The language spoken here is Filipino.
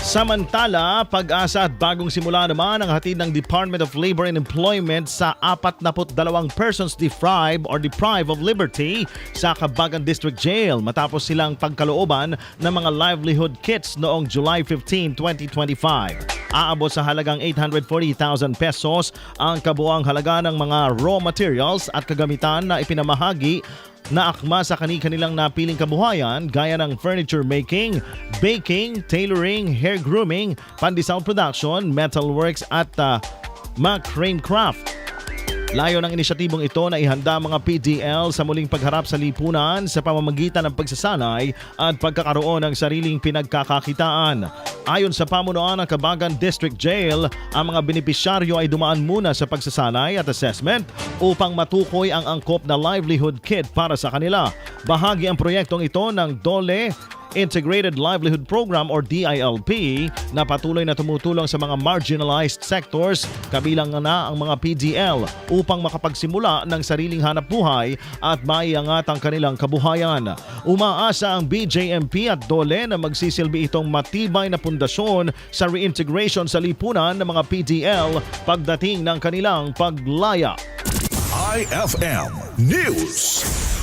Samantala, pag-asa at bagong simula naman ang hatid ng Department of Labor and Employment sa 42 persons deprived or deprived of liberty sa Kabagan District Jail matapos silang pagkalooban ng mga livelihood kits noong July 15, 2025. Aabot sa halagang 840,000 pesos ang kabuang halaga ng mga raw materials at kagamitan na ipinamahagi na akma sa kani-kanilang napiling kabuhayan gaya ng furniture making, baking, tailoring, hair grooming, pandesal production, metalworks at uh, macrame craft. Layo ng inisyatibong ito na ihanda mga PDL sa muling pagharap sa lipunan sa pamamagitan ng pagsasanay at pagkakaroon ng sariling pinagkakakitaan. Ayon sa pamunuan ng Kabagan District Jail, ang mga benepisyaryo ay dumaan muna sa pagsasanay at assessment upang matukoy ang angkop na livelihood kit para sa kanila. Bahagi ang proyektong ito ng DOLE Integrated Livelihood Program or DILP na patuloy na tumutulong sa mga marginalized sectors kabilang na ang mga PDL upang makapagsimula ng sariling hanap buhay at maiangat ang kanilang kabuhayan. Umaasa ang BJMP at DOLE na magsisilbi itong matibay na pundasyon sa reintegration sa lipunan ng mga PDL pagdating ng kanilang paglaya. IFM News.